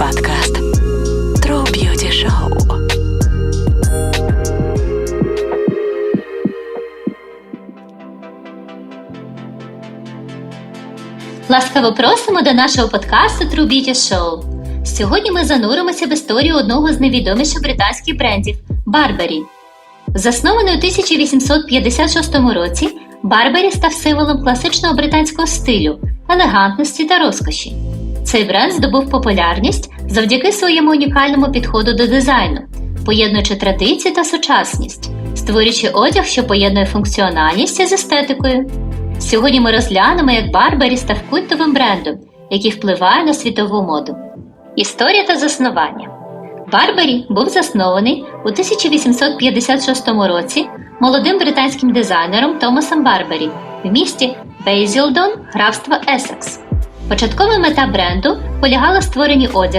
подкаст True Beauty Show. Ласкаво просимо до нашого подкасту True Beauty Show. Сьогодні ми зануримося в історію одного з найвідоміших британських брендів Барбарі. Заснований у 1856 році, Барбарі став символом класичного британського стилю, елегантності та розкоші. Цей бренд здобув популярність завдяки своєму унікальному підходу до дизайну, поєднуючи традиції та сучасність, створюючи одяг, що поєднує функціональність з естетикою. Сьогодні ми розглянемо, як Барбарі став культовим брендом, який впливає на світову моду. Історія та заснування Барбарі був заснований у 1856 році молодим британським дизайнером Томасом Барбарі в місті Бейзілдон, графства Есекс. Початкова мета бренду полягала в створенні одягу,